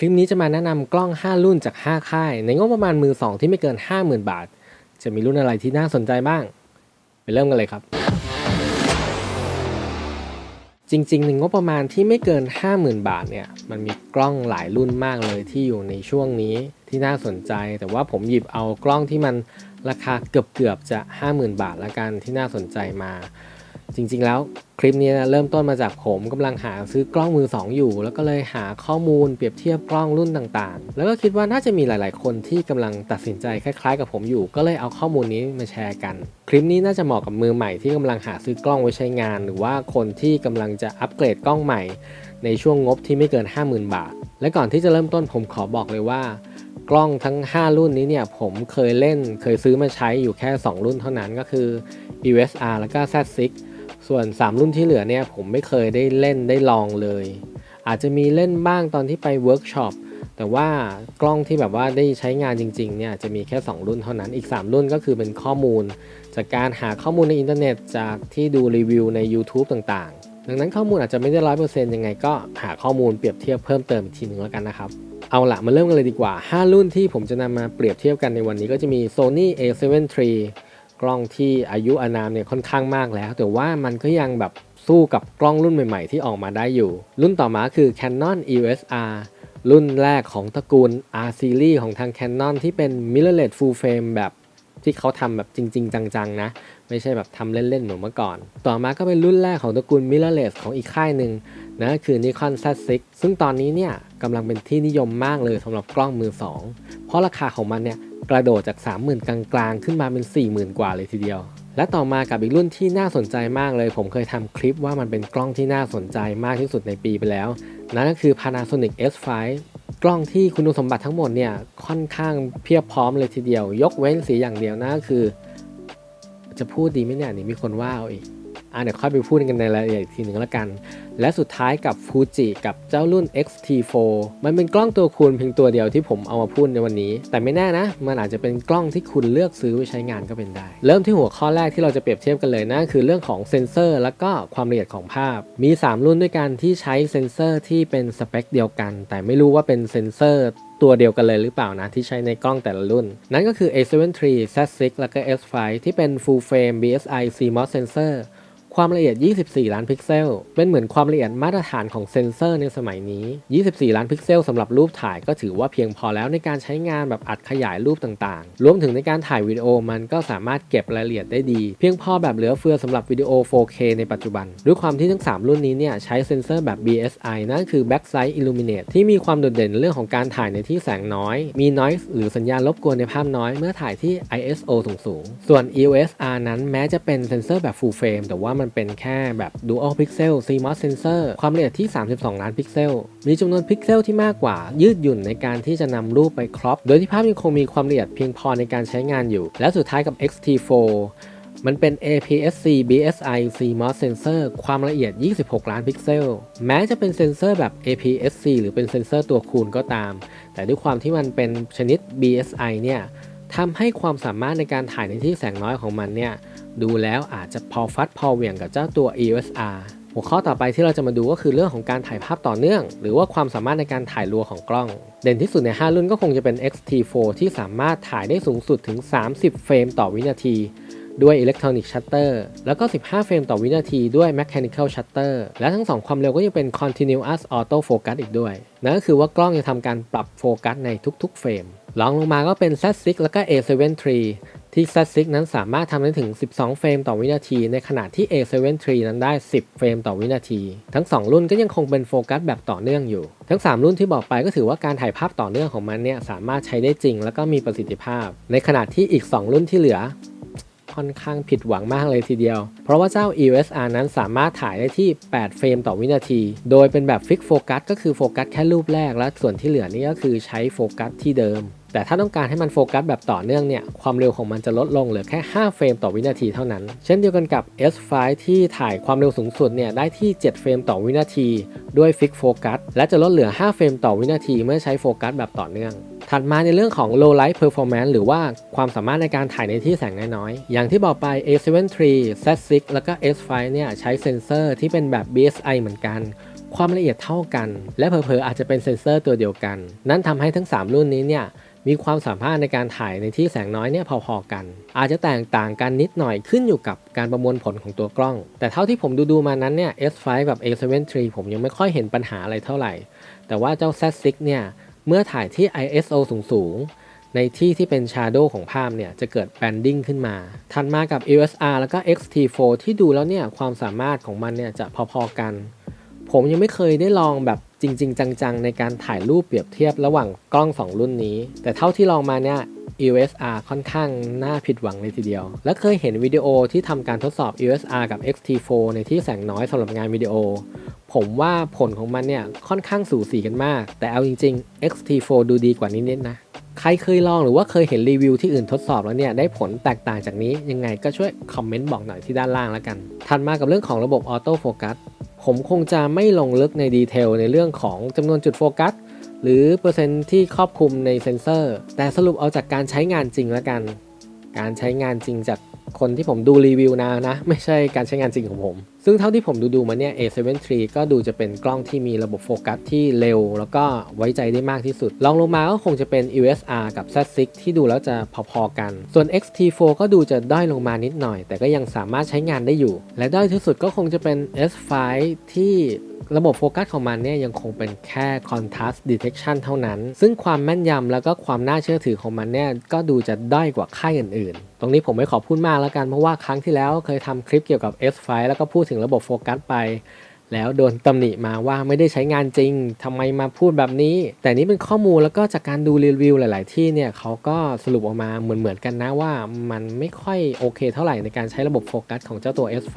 คลิปนี้จะมาแนะนำกล้อง 5 รุ่นจาก 5 ค่าย ในงบประมาณมือ 2 ที่ไม่เกิน 50,000 บาท จะมีรุ่นอะไรที่น่าสนใจบ้าง ไปเริ่มกันเลยครับ จริงๆในงบประมาณที่ไม่เกิน 50,000 บาทเนี่ย มันมีกล้องหลายรุ่นมากเลยที่อยู่ในช่วงนี้ที่น่าสนใจ แต่ว่าผมหยิบเอากล้องที่มันราคาเกือบๆจะ 50,000 บาทละกันที่น่าสนใจมา จริงๆแล้วคลิปนี้นะเริ่มต้นมาจากผมกำลังหาซื้อกล้องมือ 2 อยู่ แล้วก็เลยหาข้อมูลเปรียบเทียบกล้องรุ่นต่างๆ แล้วก็คิดว่าน่าจะมีหลายๆ คนที่กำลังตัดสินใจคล้ายๆ กับผมอยู่ ก็เลยเอาข้อมูลนี้มาแชร์กัน คลิปนี้น่าจะเหมาะกับมือใหม่ที่กำลังหาซื้อกล้องไว้ใช้งาน หรือว่าคนที่กำลังจะอัปเกรดกล้องใหม่ ในช่วงงบที่ไม่เกิน 50,000 บาท และก่อนที่จะเริ่มต้นผมขอบอกเลยว่ากล้องทั้ง 5 รุ่นนี้เนี่ยผมเคยเล่นเคยซื้อมาใช้อยู่แค่ 2 รุ่นเท่านั้นก็คือ EOS R แล้วก็ Z6 ส่วน 3 รุ่นที่เหลือเนี่ยผมไม่เคยได้เล่นได้ลองเลย อาจจะมีเล่นบ้างตอนที่ไปเวิร์กช็อปแต่ว่ากล้องที่แบบว่าได้ใช้งานจริงๆเนี่ยจะมีแค่ 2 รุ่นเท่านั้นอีก 3 รุ่นก็คือเป็นข้อมูล จากการหาข้อมูลในอินเทอร์เน็ตจากที่ดูรีวิวใน YouTube ต่างๆ ดังนั้นข้อมูลอาจจะไม่ได้ร้อยเปอร์เซ็นต์ยังไงก็หาข้อมูลเปรียบเทียบเพิ่มเติมทีหนึ่งแล้วกันนะครับเอาละมาเริ่มกันเลยดีกว่า 5 รุ่นที่ผมจะนำมาเปรียบเทียบกันในวันนี้ก็จะมี Sony A7 III กล้องที่อายุอานามเนี่ยค่อนข้างมากแล้ว แต่ว่ามันก็ยังแบบสู้กับกล้องรุ่นใหม่ๆ ที่ออกมาได้อยู่ รุ่นต่อมาคือ Canon EOS R รุ่นแรกของตระกูล R series ของทาง Canon ที่เป็น mirrorless full frame แบบที่เขาทำแบบจริง ๆ จังๆ นะ ไม่ใช่แบบทำเล่นๆเหมือนเมื่อก่อน ต่อมาก็เป็นรุ่นแรกของตระกูล mirrorless ของอีกค่ายหนึ่งนะคือ Nikon Z6 ซึ่งตอนนี้เนี่ยกำลังเป็นที่นิยมมากเลยสำหรับกล้องมือ2เพราะราคาของมันเนี่ย กระโดดจาก 30,000 กลางๆ ขึ้นมาเป็น 40,000 กว่าเลยทีเดียว และต่อมากับอีกรุ่นที่น่าสนใจมากเลย ผมเคยทำคลิปว่ามันเป็นกล้องที่น่าสนใจมากที่สุดในปีไปแล้ว นั่นก็คือ Panasonic S5 กล้องที่คุณสมบัติทั้งหมดเนี่ยค่อนข้างเพียบพร้อมเลยทีเดียว ยกเว้นสีอย่างเดียวนะคือ จะพูดดีไหมเนี่ยนี่มีคนว่าเอาอีก อะเดี๋ยวค่อยไปพูดกันในรายละเอียดอีกทีหนึ่งแล้วกัน และสุดท้ายกับ Fuji กับเจ้ารุ่น X-T4 มันเป็นกล้องตัวคูณเพียงตัวเดียวที่ผมเอามาพูดในวันนี้ แต่ไม่แน่นะ มันอาจจะเป็นกล้องที่คุณเลือกซื้อไว้ใช้งานก็เป็นได้ เริ่มที่หัวข้อแรกที่เราจะเปรียบเทียบกันเลยนะคือเรื่องของเซ็นเซอร์ แล้วก็ความละเอียดของภาพ มี 3 รุ่นด้วยกันที่ใช้เซ็นเซอร์ที่เป็นสเปคเดียวกัน แต่ไม่รู้ว่าเป็นเซ็นเซอร์ตัวเดียวกันเลยหรือเปล่านะ ที่ใช้ในกล้องแต่ละรุ่น นั่นก็คือ A7 III Z6 แล้วก็ S5 ที่เป็น Full Frame BSI CMOS Sensor ความละเอียด 24 ล้านพิกเซล เป็นเหมือนความละเอียดมาตรฐานของเซนเซอร์ในสมัยนี้ 24 ล้านพิกเซลสำหรับรูปถ่ายก็ถือว่าเพียงพอแล้วในการใช้งานแบบอัดขยายรูปต่างๆ รวมถึงในการถ่ายวิดีโอมันก็สามารถเก็บรายละเอียดได้ดี เพียงพอแบบเหลือเฟือสำหรับวิดีโอ 4K ในปัจจุบัน ด้วยความที่ทั้ง 3 รุ่นนี้เนี่ยใช้เซนเซอร์แบบ BSI นั่นคือ Backside Illuminate ที่มีความโดดเด่นเรื่องของการถ่ายในที่แสงน้อย มี noise หรือสัญญาณรบกวนในภาพน้อยเมื่อถ่ายที่ ISO สูงๆ ส่วน EOS R นั้นแม้จะเป็นเซนเซอร์แบบ full frame แต่ว่ามันเป็นแค่แบบ Dual Pixel CMOS Sensor ความละเอียดที่ 32 ล้านพิกเซล มีจำนวนพิกเซลที่มากกว่า ยืดหยุ่นในการที่จะนำรูปไปครอป โดยที่ภาพยังคงมีความละเอียดเพียงพอในการใช้งานอยู่ และสุดท้ายกับ X-T4 มันเป็น APS-C BSI CMOS Sensor ความละเอียด 26 ล้านพิกเซล แม้จะเป็นเซนเซอร์แบบ APS-C หรือเป็นเซนเซอร์ตัวคูณก็ตาม แต่ด้วยความที่มันเป็นชนิด BSI เนี่ยทำให้ความสามารถในการถ่ายในที่แสงน้อยของมันเนี่ย ดูแล้วอาจจะพอฟัดพอเหวี่ยงกับเจ้าตัว EOS R หัวข้อต่อไปที่เราจะมาดูก็คือเรื่องของการถ่ายภาพต่อเนื่อง หรือว่าความสามารถในการถ่ายรัวของกล้อง เด่นที่สุดใน 5 รุ่นก็คงจะเป็น X-T4 ที่สามารถถ่ายได้สูงสุดถึง 30 เฟรมต่อวินาทีด้วยอิเล็กทรอนิกชัตเตอร์แล้วก็ 15 เฟรมต่อวินาทีด้วย Mechanical Shutter และทั้ง 2 ความเร็วก็ยังเป็น Continuous Auto Focus อีกด้วย นั่นก็คือว่ากล้องจะทำการปรับโฟกัสในทุกๆ เฟรมรองลงมาก็เป็น Z6 แล้วก็ A7 III ที่ Z6 นั้นสามารถทำได้ถึง 12 เฟรมต่อวินาที ในขณะที่ A7 III นั้นได้ 10 เฟรมต่อวินาที ทั้ง 2 รุ่นก็ยังคงเป็นโฟกัสแบบต่อเนื่องอยู่ ทั้ง 3 รุ่นที่บอกไปก็ถือว่าการถ่ายภาพต่อเนื่องของมันเนี่ยสามารถใช้ได้จริง แล้วก็มีประสิทธิภาพ ในขณะที่อีก 2 รุ่นที่เหลือ ค่อนข้างผิดหวังมากเลยทีเดียว เพราะว่าเจ้า EOS R นั้นสามารถถ่ายได้ที่ 8 เฟรมต่อวินาที โดยเป็นแบบฟิกโฟกัสก็คือโฟกัสแค่รูปแรกและส่วนที่เหลือนี่ก็คือใช้โฟกัสที่เดิมแต่ถ้าต้องการให้มันโฟกัสแบบต่อเนื่องเนี่ย ความเร็วของมันจะลดลงเหลือแค่ 5 เฟรมต่อวินาทีเท่านั้น เช่นเดียวกันกับ S5 ที่ถ่ายความเร็วสูงสุดเนี่ยได้ที่ 7 เฟรมต่อวินาที ด้วยฟิกโฟกัสและจะลดเหลือ 5 เฟรมต่อวินาทีเมื่อใช้โฟกัสแบบต่อเนื่อง ถัดมาในเรื่องของ low light performance หรือว่าความสามารถในการถ่ายในที่แสงน้อยๆ อย่างที่บอกไป A7 III Z6 แล้วก็ S5 เนี่ยใช้เซ็นเซอร์ที่เป็นแบบ BSI เหมือนกันความละเอียดเท่ากัน และเผลอๆอาจจะเป็นเซ็นเซอร์ตัวเดียวกัน นั่นทำให้ทั้ง 3 รุ่นนี้เนี่ย มีความสามารถในการถ่ายในที่แสงน้อยเนี่ยพอๆกัน อาจจะแตกต่างกันนิดหน่อยขึ้นอยู่กับการประมวลผลของตัวกล้อง แต่เท่าที่ผมดูๆมานั้นเนี่ย S5 กับ A7 III ผมยังไม่ค่อยเห็นปัญหาอะไรเท่าไหร่ แต่ว่าเจ้า Z6 เนี่ยเมื่อถ่ายที่ ISO สูงๆในที่ที่เป็น Shadow ของภาพเนี่ยจะเกิด Banding ขึ้นมาถัดมากับ EOSR แล้วก็ X-T4 ที่ดูแล้วเนี่ยความสามารถของมันเนี่ยจะพอๆกัน ผมยังไม่เคยได้ลองแบบจริง ๆ จังๆ ในการถ่ายรูปเปรียบเทียบระหว่างกล้อง 2 รุ่นนี้ แต่เท่าที่ลองมาเนี่ย EOSR ค่อนข้างน่าผิดหวังเลยทีเดียว และเคยเห็นวิดีโอที่ทำการทดสอบ EOSR กับ X-T4 ในที่แสงน้อยสำหรับงานวิดีโอ ผมว่าผลของมันเนี่ยค่อนข้างสูสีกันมาก แต่เอาจริง ๆ X-T4 ดูดีกว่านิดๆนะ ใครเคยลองหรือว่าเคยเห็นรีวิวที่อื่นทดสอบแล้วเนี่ยได้ผลแตกต่างจากนี้ยังไงก็ช่วยคอมเมนต์บอกหน่อยที่ด้านล่างแล้วกัน ถัดมากับเรื่องของระบบออโต้โฟกัส ผมคงจะไม่ลงลึกในดีเทลในเรื่องของจำนวนจุดโฟกัส หรือเปอร์เซ็นต์ที่ครอบคลุมในเซนเซอร์ แต่สรุปเอาจากการใช้งานจริงแล้วกัน การใช้งานจริงจาก คนที่ผมดูรีวิวนะนะ ไม่ใช่การใช้งานจริงของผม ซึ่งเท่าที่ผมดูดูมาเนี่ย A7 III ก็ดูจะเป็นกล้องที่มีระบบโฟกัสที่เร็ว แล้วก็ไว้ใจได้มากที่สุดลองลงมาก็คงจะเป็น EOSR กับ Z6 ที่ดูแล้วจะพอๆกัน ส่วน X-T4 ก็ดูจะด้อยลงมานิดหน่อย แต่ก็ยังสามารถใช้งานได้อยู่ และด้อยที่สุดก็คงจะเป็น S5 ที่ ระบบโฟกัสของมันเนี่ยยังคงเป็นแค่ contrast detection เท่านั้น ซึ่งความแม่นยำแล้วก็ความน่าเชื่อถือของมันเนี่ยก็ดูจะด้อยกว่าค่ายอื่นๆ ตรงนี้ผมไม่ขอพูดมากแล้วกันเพราะว่าครั้งที่แล้วเคยทำคลิปเกี่ยวกับ S5 แล้วก็พูดถึงระบบโฟกัสไป แล้วโดนตำหนิมาว่าไม่ได้ใช้งานจริงทำไมมาพูดแบบนี้ แต่นี่เป็นข้อมูลแล้วก็จากการดูรีวิวหลาย ๆ ที่เนี่ยเขาก็สรุปออกมาเหมือน ๆ กันนะว่ามันไม่ค่อยโอเคเท่าไหร่ในการใช้ระบบโฟกัสของเจ้าตัว S5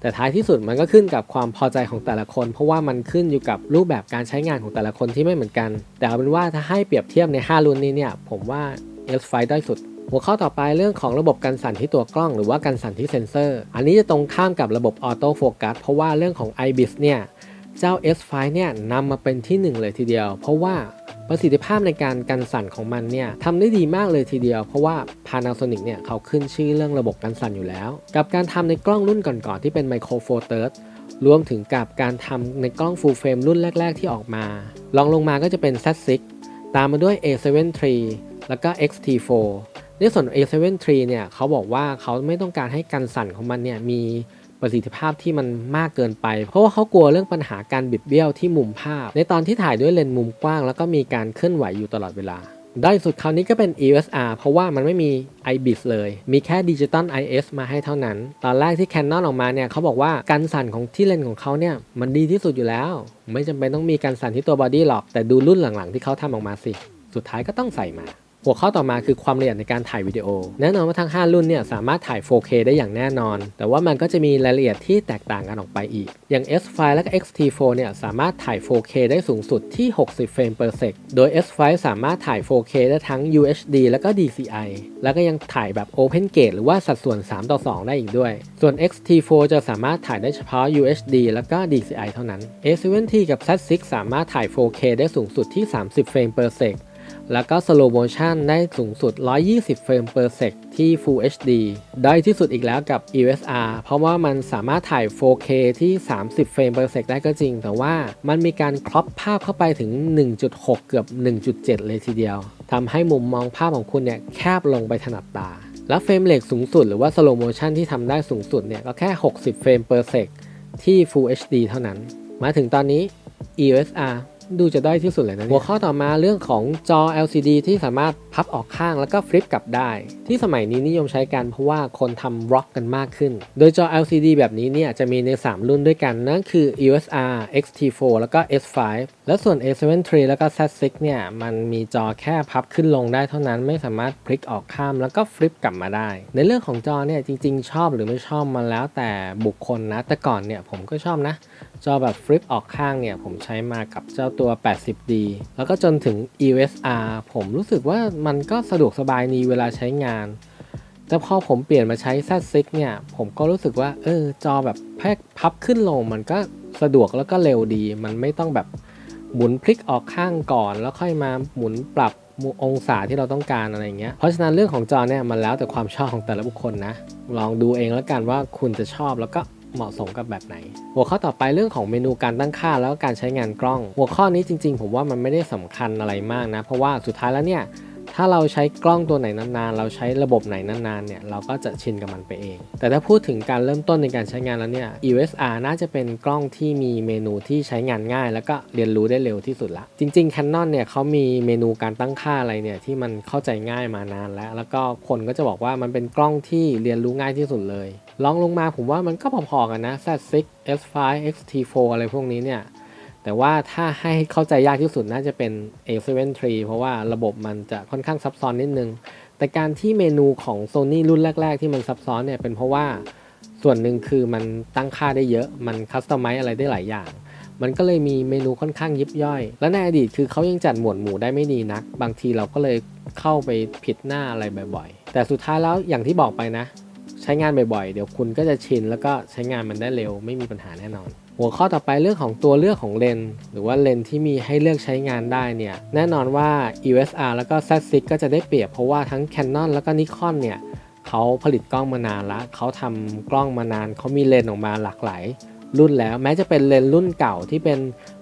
แต่ท้ายที่สุดมันก็ขึ้นกับความพอใจของแต่ละคน เพราะว่ามันขึ้นอยู่กับรูปแบบการใช้งานของแต่ละคนที่ไม่เหมือนกัน แต่เอาเป็นว่าถ้าให้เปรียบเทียบใน 5 รุ่นนี้เนี่ยผมว่า S5 ได้อยสุด หัวข้อต่อไปเรื่องของระบบกันสั่นที่ตัวกล้องหรือว่ากันสั่นที่เซ็นเซอร์ อันนี้จะตรงข้ามกับระบบออโต้โฟกัสเพราะว่าเรื่องของ IBIS เนี่ยเจ้า S5 เนี่ยนำมาเป็นที่หนึ่งเลยทีเดียว เพราะว่าประสิทธิภาพในการกันสั่นของมันเนี่ยทำได้ดีมากเลยทีเดียว เพราะว่า Panasonic เนี่ยเขาขึ้นชื่อเรื่องระบบกันสั่นอยู่แล้ว กับการทำในกล้องรุ่นก่อนๆที่เป็น Micro Four Thirds รวมถึงกับการทำในกล้อง Full Frame รุ่นแรก ๆ ที่ออกมาลองลงมาก็จะเป็น Z6 ตามมาด้วย A7 III แล้วก็ XT4 ในส่วน A7 III เนี่ยเขาบอกว่าเขาไม่ต้องการให้กันสั่นของมันเนี่ยมีประสิทธิภาพที่มันมากเกินไป เพราะว่าเขากลัวเรื่องปัญหาการบิดเบี้ยวที่มุมภาพ ในตอนที่ถ่ายด้วยเลนส์มุมกว้าง แล้วก็มีการเคลื่อนไหวอยู่ตลอดเวลาด้อยสุดคราวนี้ก็เป็น ESR เพราะว่ามันไม่มี IBIS เลย มีแค่ Digital IS มาให้เท่านั้น ตอนแรกที่ Canon ออกมาเนี่ยเขาบอกว่าการสั่นของที่เลนส์ของเขาเนี่ยมันดีที่สุดอยู่แล้ว ไม่จำเป็นต้องมีการสั่นที่ตัวบอดี้หรอก แต่ดูรุ่นหลังๆที่เขาทำออกมาสิ สุดท้ายก็ต้องใส่มา หัวข้อต่อมาคือความละเอียดในการถ่ายวิดีโอ แน่นอนว่าทั้ง 5 รุ่นเนี่ยสามารถถ่าย 4K ได้อย่างแน่นอน แต่ว่ามันก็จะมีรายละเอียดที่แตกต่างกันออกไปอีก อย่าง S5 และก็ X-T4 เนี่ยสามารถถ่าย 4K ได้สูงสุดที่ 60 เฟรม per sec โดย S5 สามารถถ่าย 4K ได้ทั้ง UHD แล้วก็ DCI แล้วก็ยังถ่ายแบบ Open Gate หรือว่าสัดส่วน 3 ต่อ 2 ได้อีกด้วย ส่วน X-T4 จะสามารถถ่ายได้เฉพาะ UHD แล้วก็ DCI เท่านั้น A7T กับ Z6 สามารถถ่าย 4K ได้สูงสุดที่ 30 เฟรม per sec แล้วก็ slow motion ได้สูงสุด 120 เฟรม per sec ที่ Full HD ได้ที่สุดอีกแล้วกับ EOSR เพราะว่ามันสามารถถ่าย 4K ที่ 30 เฟรม per sec ได้ก็จริง แต่ว่ามันมีการครอปภาพเข้าไปถึง 1.6 เกือบ 1.7 เลยทีเดียว ทำให้มุมมองภาพของคุณเนี่ยแคบลงไปถนัดตา และเฟรมเรทสูงสุดหรือว่า slow motion ที่ทำได้สูงสุดเนี่ยก็แค่ 60 เฟรม per sec ที่ Full HD เท่านั้น มาถึงตอนนี้ EOSR ดูจะได้ที่สุดเลยนะหัวข้อต่อมาเรื่องของจอ LCD ที่สามารถพับออกข้างแล้วก็ฟลิปกลับได้ ที่สมัยนี้นิยมใช้กันเพราะว่าคนทำร็อกกันมากขึ้น โดยจอ LCD แบบนี้เนี่ยจะมีใน 3 รุ่นด้วยกันนั่นคือ USR XT4 แล้วก็ S5 แล้วส่วน A7 III แล้วก็ Z6 เนี่ย มันมีจอแค่พับขึ้นลงได้เท่านั้นไม่สามารถพลิกออกข้ามแล้วก็ฟลิปกลับมาได้ ในเรื่องของจอเนี่ยจริงๆ ชอบหรือไม่ชอบมันแล้วแต่บุคคลนะ แต่ก่อนเนี่ยผมก็ชอบนะ จอแบบฟลิปออกข้างเนี่ย ผมใช้มากับเจ้าตัว 80D แล้วก็จนถึง EOSR ผมรู้สึกว่ามันก็สะดวกสบายดีเวลาใช้งานแต่พอผมเปลี่ยนมาใช้ Z6 เนี่ย ผมก็รู้สึกว่าเออจอแบบแพกพับขึ้นลงมันก็สะดวกแล้วก็เร็วดี มันไม่ต้องแบบ หมุนพลิกออกข้างก่อน แล้วค่อยมาหมุนปรับองศาที่เราต้องการอะไรเงี้ย เพราะฉะนั้นเรื่องของจอเนี่ยมันแล้วแต่ความชอบของแต่ละบุคคลนะ ลองดูเองแล้วกันว่าคุณจะชอบแล้วก็เหมาะสมกับแบบไหน หัวข้อต่อไปเรื่องของเมนูการตั้งค่าแล้วก็การใช้งานกล้อง หัวข้อนี้จริง ๆ ผมว่ามันไม่ได้สำคัญอะไรมากนะ เพราะว่าสุดท้ายแล้วเนี่ย ถ้าเราใช้กล้องตัวไหนนานๆ เราใช้ระบบไหนนานๆ เนี่ย เราก็จะชินกับมันไปเอง แต่ถ้าพูดถึงการเริ่มต้นในการใช้งานแล้วเนี่ย EOS R น่าจะเป็นกล้องที่มีเมนูที่ใช้งานง่าย แล้วก็เรียนรู้ได้เร็วที่สุดละ จริงๆ Canon เนี่ยเขามีเมนูการตั้งค่าอะไรเนี่ยที่มันเข้าใจง่ายมานานแล้ว แล้วก็คนก็จะบอกว่ามันเป็นกล้องที่เรียนรู้ง่ายที่สุดเลยลองลงมาผมว่ามันก็พอๆกันนะ Z6 S5 X-T4 อะไรพวกนี้เนี่ย แต่ว่าถ้าให้เข้าใจยากที่สุดน่าจะเป็น A7 III เพราะว่าระบบมันจะค่อนข้างซับซ้อนนิดนึง แต่การที่เมนูของ Sony รุ่นแรก ๆ ที่มันซับซ้อนเนี่ยเป็นเพราะว่าส่วนหนึ่งคือมันตั้งค่าได้เยอะ มันคัสตอมไมซ์อะไรได้หลายอย่าง มันก็เลยมีเมนูค่อนข้างยิบย่อย และในอดีตคือเขายังจัดหมวดหมู่ได้ไม่ดีนัก บางทีเราก็เลยเข้าไปผิดหน้าอะไรบ่อยๆ แต่สุดท้ายแล้วอย่างที่บอกไปนะ ใช้งานบ่อยๆ เดี๋ยวคุณก็จะชินแล้วก็ใช้งานมันได้เร็วไม่มีปัญหาแน่นอน หัวข้อต่อไปเรื่องของตัวเลือกของเลนหรือว่าเลนที่มีให้เลือกใช้งานได้เนี่ยแน่นอนว่า EOS R แล้วก็ Z6 ก็จะได้เปรียบเพราะว่าทั้ง Canon แล้วก็ Nikon เนี่ยเขาผลิตกล้องมานานละเขาทำกล้องมานานเขามีเลนออกมาหลากหลายรุ่นแล้วแม้จะเป็นเลนรุ่นเก่าที่เป็น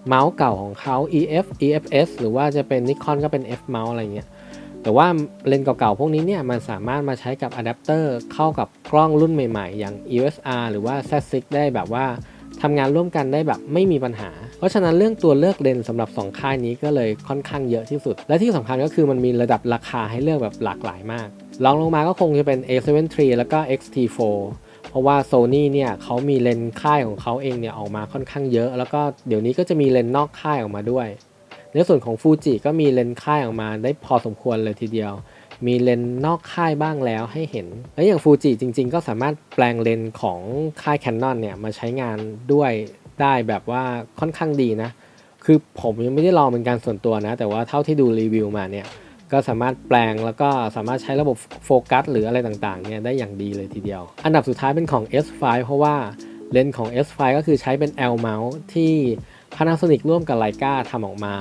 เมาส์เก่าของเขา EF EFS หรือว่าจะเป็น Nikon ก็เป็น F เมาส์อะไรเงี้ยแต่ว่าเลนเก่าๆพวกนี้เนี่ยมันสามารถมาใช้กับอะแดปเตอร์เข้ากับกล้องรุ่นใหม่ๆ อย่าง EOS R หรือว่า Z6 ได้แบบว่า ทำงานร่วมกันได้แบบไม่มีปัญหา เพราะฉะนั้นเรื่องตัวเลือกเลนส์สำหรับ 2 ค่ายนี้ก็เลยค่อนข้างเยอะที่สุด และที่สำคัญก็คือมันมีระดับราคาให้เลือกแบบหลากหลายมากลองลงมาก็คงจะเป็น A7 III แล้วก็ X-T4 เพราะว่า Sony เนี่ยเขามีเลนส์ค่ายของเขาเองเนี่ยออกมาค่อนข้างเยอะ แล้วก็เดี๋ยวนี้ก็จะมีเลนส์นอกค่ายออกมาด้วย ในส่วนของฟูจิก็มีเลนส์ค่ายออกมาได้พอสมควรเลยทีเดียว มีเลนส์นอกค่ายบ้างแล้วให้เห็น และอย่างฟูจิจริง ๆ ก็สามารถแปลงเลนส์ของค่าย Canon เนี่ยมาใช้งานด้วยได้แบบว่าค่อนข้างดีนะ คือผมยังไม่ได้ลองเป็นการส่วนตัวนะ แต่ว่าเท่าที่ดูรีวิวมาเนี่ยก็สามารถแปลงแล้วก็สามารถใช้ระบบโฟกัสหรืออะไรต่างๆเนี่ยได้อย่างดีเลยทีเดียว อันดับสุดท้ายเป็นของ S5 เพราะว่าเลนส์ของ S5 ก็คือใช้เป็น L mount ที่ Panasonic ร่วมกับ Leica ทำออกมา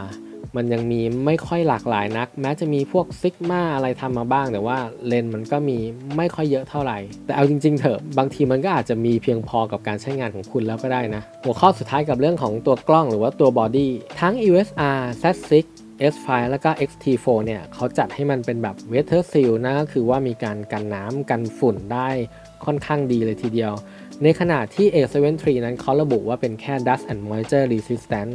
มันยังมีไม่ค่อยหลากหลายนัก แม้จะมีพวกซิกมาอะไรทำมาบ้าง แต่ว่าเลนส์มันก็มีไม่ค่อยเยอะเท่าไหร่ แต่เอาจริงๆเถอะบางทีมันก็อาจจะมีเพียงพอกับการใช้งานของคุณแล้วก็ได้นะ หัวข้อสุดท้ายกับเรื่องของตัวกล้องหรือว่าตัวบอดี้ทั้ง EOS R Z6 S5 แล้วก็ X-T4 เนี่ยเขาจัดให้มันเป็นแบบ Weather Seal นะก็คือว่ามีการกันน้ำกันฝุ่นได้ค่อนข้างดีเลยทีเดียว ในขณะที่ A7 III นั้นเขาระบุว่าเป็นแค่ Dust and Moisture Resistant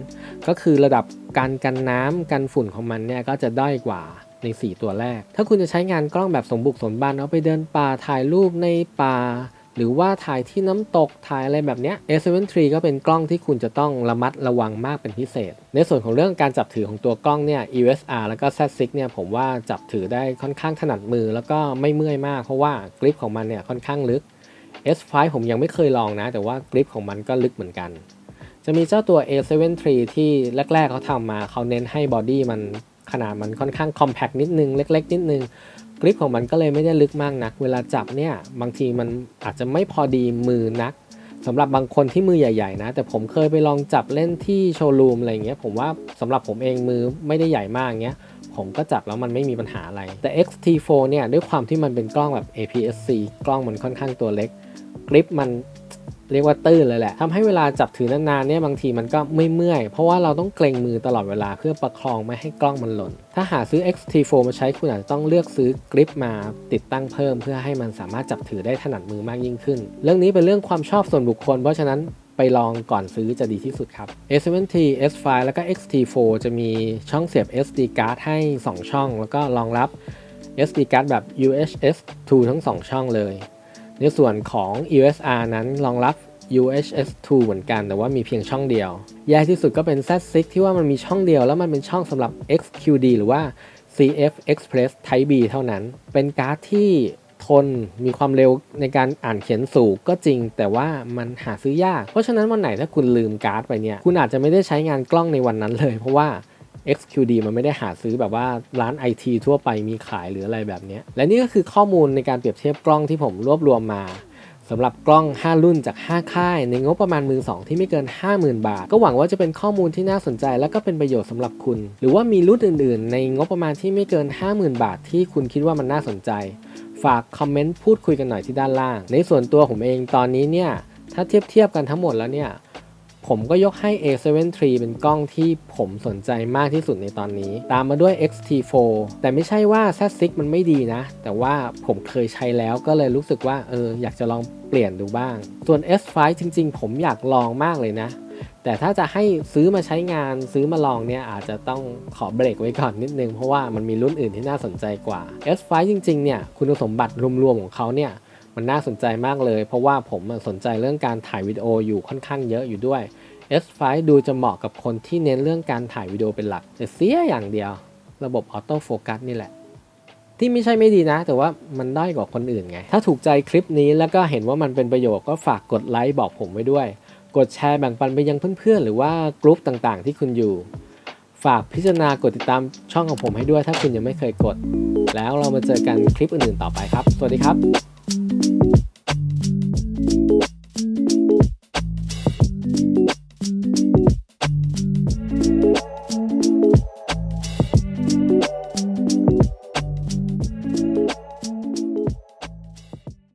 ก็คือระดับการกันน้ำกันฝุ่นของมันเนี่ยก็จะด้อยกว่าใน 4 ตัวแรก ถ้าคุณจะใช้งานกล้องแบบสมบุกสมบันเอาไปเดินป่าถ่ายรูปในป่า หรือว่าถ่ายที่น้ำตกถ่ายอะไรแบบเนี้ย A7 III ก็เป็นกล้องที่คุณจะต้องระมัดระวังมากเป็นพิเศษ ในส่วนของเรื่องการจับถือของตัวกล้องเนี่ย EOS R แล้วก็ Z6 เนี่ยผมว่าจับถือได้ค่อนข้างถนัดมือแล้วก็ไม่เมื่อยมากเพราะว่ากริปของมันเนี่ยค่อนข้างลึก S5 ผมยังไม่เคยลองนะ แต่ว่ากริปของมันก็ลึกเหมือนกัน จะมีเจ้าตัว A7 III ที่แรกๆเขาทำมาเขาเน้นให้บอดี้มันขนาดมันค่อนข้างคอมแพคนิดนึงเล็ก ๆ นิดนึง กริปของมันก็เลยไม่ได้ลึกมากนัก เวลาจับเนี่ยบางทีมันอาจจะไม่พอดีมือนักสำหรับบางคนที่มือใหญ่ๆนะ แต่ผมเคยไปลองจับเล่นที่โชว์รูมอะไรเงี้ยผมว่าสำหรับผมเองมือไม่ได้ใหญ่มากเงี้ยผมก็จับแล้วมันไม่มีปัญหาอะไร แต่ X-T4 เนี่ยด้วยความที่มันเป็นกล้องแบบ APS-C กล้องมันค่อนข้างตัวเล็กกริปมัน เรียกว่าตื้นเลยแหละทำให้เวลาจับถือนานๆเนี่ยบางทีมันก็ไม่เมื่อย เพราะว่าเราต้องเกรงมือตลอดเวลาเพื่อประคองไม่ให้กล้องมันหล่น ถ้าหาซื้อ X-T4 มาใช้คุณอาจจะต้องเลือกซื้อกริปมาติดตั้งเพิ่ม เพื่อให้มันสามารถจับถือได้ถนัดมือมากยิ่งขึ้น เรื่องนี้เป็นเรื่องความชอบส่วนบุคคล เพราะฉะนั้นไปลองก่อนซื้อจะดีที่สุดครับ A7T S5 แล้วก็ X-T4 จะมีช่องเสียบ SD card ให้ 2 ช่อง แล้วก็รองรับ SD card แบบ UHS 2ทั้ง 2 ช่องเลย ในส่วนของ EOS R นั้นรองรับ UHS 2 เหมือนกัน แต่ว่ามีเพียงช่องเดียว แย่ที่สุดก็เป็น Z6 ที่ว่ามันมีช่องเดียว แล้วมันเป็นช่องสำหรับ XQD หรือว่า CF Express Type B เท่านั้น เป็นการ์ดที่ทนมีความเร็วในการอ่านเขียนสูงก็จริง แต่ว่ามันหาซื้อยาก เพราะฉะนั้นวันไหนถ้าคุณลืมการ์ดไปเนี่ย คุณอาจจะไม่ได้ใช้งานกล้องในวันนั้นเลย เพราะว่า XQD มันไม่ได้หาซื้อแบบว่าร้าน IT ทั่วไปมีขายหรืออะไรแบบนี้ และนี่ก็คือข้อมูลในการเปรียบเทียบกล้องที่ผมรวบรวมมาสำหรับกล้อง 5 รุ่นจาก 5 ค่าย ในงบประมาณมือ2ที่ไม่เกิน 50,000 บาท ก็หวังว่าจะเป็นข้อมูลที่น่าสนใจและก็เป็นประโยชน์สำหรับคุณ หรือว่ามีรุ่นอื่นๆ ในงบประมาณที่ไม่เกิน 50,000 บาท ที่คุณคิดว่ามันน่าสนใจ ฝากคอมเมนต์พูดคุยกันหน่อยที่ด้านล่าง ในส่วนตัวผมเองตอนนี้เนี่ยถ้าเทียบเทียบกันทั้งหมดแล้วเนี่ย ผมก็ยกให้ A7 III เป็นกล้องที่ผมสนใจมากที่สุดในตอนนี้ ตามมาด้วย X-T4 แต่ไม่ใช่ว่า Z6 มันไม่ดีนะ แต่ว่าผมเคยใช้แล้วก็เลยรู้สึกว่าเอออยากจะลองเปลี่ยนดูบ้าง ส่วน S5 จริง ๆ ผมอยากลองมากเลยนะ แต่ถ้าจะให้ซื้อมาใช้งานซื้อมาลองเนี่ยอาจจะต้องขอเบรกไว้ก่อนนิดนึง เพราะว่ามันมีรุ่นอื่นที่น่าสนใจกว่า S5 จริงๆเนี่ยคุณสมบัติรวมๆของเขาเนี่ย มันน่าสนใจมากเลย เพราะว่าผมสนใจเรื่องการถ่ายวิดีโออยู่ค่อนข้างเยอะอยู่ด้วย S5 ดูจะเหมาะกับคนที่เน้นเรื่องการถ่ายวิดีโอเป็นหลักแต่เสียอย่างเดียว ระบบออโต้โฟกัสนี่แหละ ที่ไม่ใช่ไม่ดีนะ แต่ว่ามันด้อยกว่าคนอื่นไง ถ้าถูกใจคลิปนี้แล้วก็เห็นว่ามันเป็นประโยชน์ก็ฝากกดไลค์บอกผมไว้ด้วย กดแชร์แบ่งปันไปยังเพื่อนๆ หรือว่ากลุ่มต่างๆ ที่คุณอยู่ ฝากพิจารณากดติดตามช่องของผมให้ด้วย ถ้าคุณยังไม่เคยกด แล้วเรามาเจอกันคลิปอื่นๆต่อไปครับ สวัสดีครับ Thank you.